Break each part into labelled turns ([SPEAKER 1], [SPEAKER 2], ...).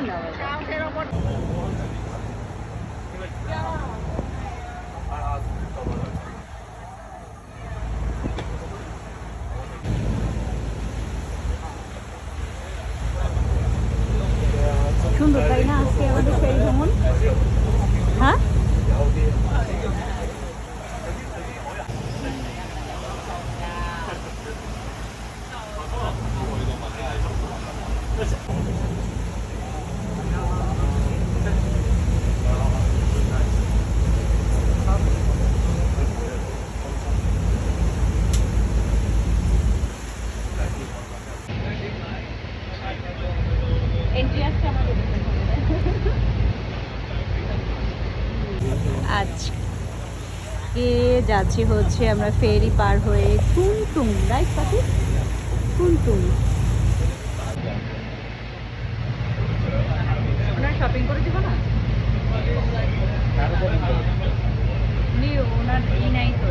[SPEAKER 1] no. সুন্দর তাই না আজকে আমাদের সেই ভ্রমণ হ্যাঁ এন্ট্রি আসছে আমাদের আজকে যাচ্ছি হচ্ছে আমরা ফেরি পার হয়ে টুনটুং রাইট পাখি? টুনটুং শপিং করে দিব না ওনার ই নাই তো।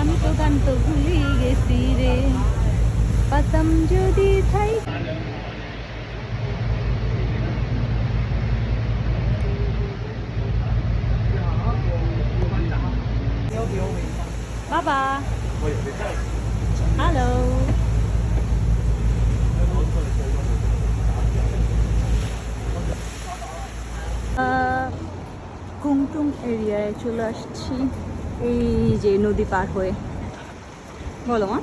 [SPEAKER 1] আমি তো গান তো ভুলে গেছি রে। পাতাম যদি থাই বাবা হ্যালো কুমটুম এরিয়ায় চলে আসছি। এই যে নদী পার হয়ে। বলো মা।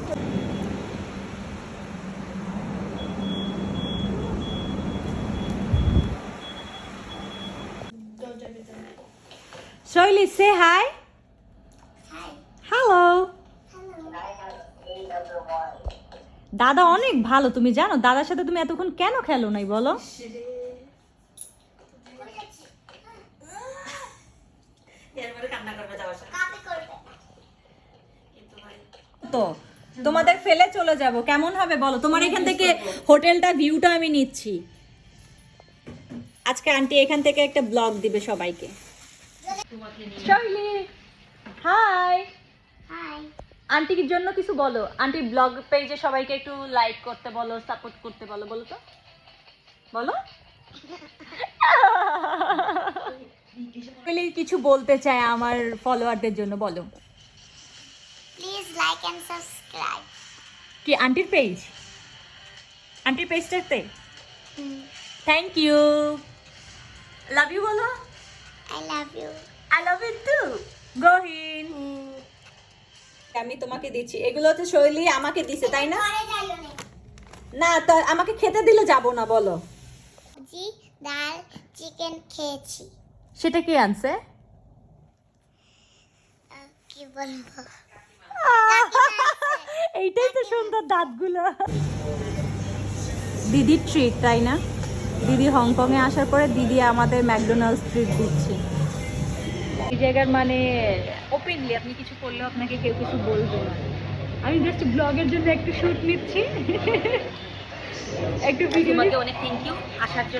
[SPEAKER 1] শৈলী সে হাই হ্যালো দাদা অনেক ভালো, তুমি জানো? দাদার সাথে তুমি এতক্ষণ কেন খেলো নাই বলো? তো, তোমাদের ফেলে চলে যাব। কেমন হবে বলো? তোমার এখান থেকে হোটেলটা ভিউটা আমি নিচ্ছি। আজকে আন্টি এখান থেকে একটা ব্লগ দিবে সবাইকে শৈলী হাই আন্টির জন্য কিছু বলো? আন্টি ব্লগ পেজে সবাইকে একটু লাইক করতে বলো সাপোর্ট করতে বলো বলো তো। বলো। কিছু বলতে চায় আমার ফলোয়ারদের জন্য বলো।
[SPEAKER 2] Please like and subscribe.
[SPEAKER 1] কি আন্টির পেজ আন্টির পেজটাতে থ্যাংক ইউ লাভ ইউ বলো।
[SPEAKER 2] I love you.
[SPEAKER 1] I love you too গহিন আমি তোমাকে দিচ্ছি। এগুলো হচ্ছে শৈলী আমাকে দিছে তাই না? না। তো আমাকে খেতে দিলে যাব না বলো।
[SPEAKER 2] জি ডাল চিকেন খেয়েছি।
[SPEAKER 1] সেটা কি আনছে?
[SPEAKER 2] কি বলব?
[SPEAKER 1] এইটাই তো সুন্দর দাঁতগুলো। দিদির ট্রিট তাই না? দিদি হংকং এ আসার পরে দিদি আমাদের ম্যাকডোনাল্ডস ট্রিট দিচ্ছে। এই জায়গার মানে ওপেনলি আপনি কিছু করলেও আপনাকে কেউ কিছু বলবে না। আমি জাস্ট ব্লগের জন্য একটু শুট নিচ্ছি। একটু ভিডিও
[SPEAKER 3] অনেক থ্যাংক ইউ আসার জন্য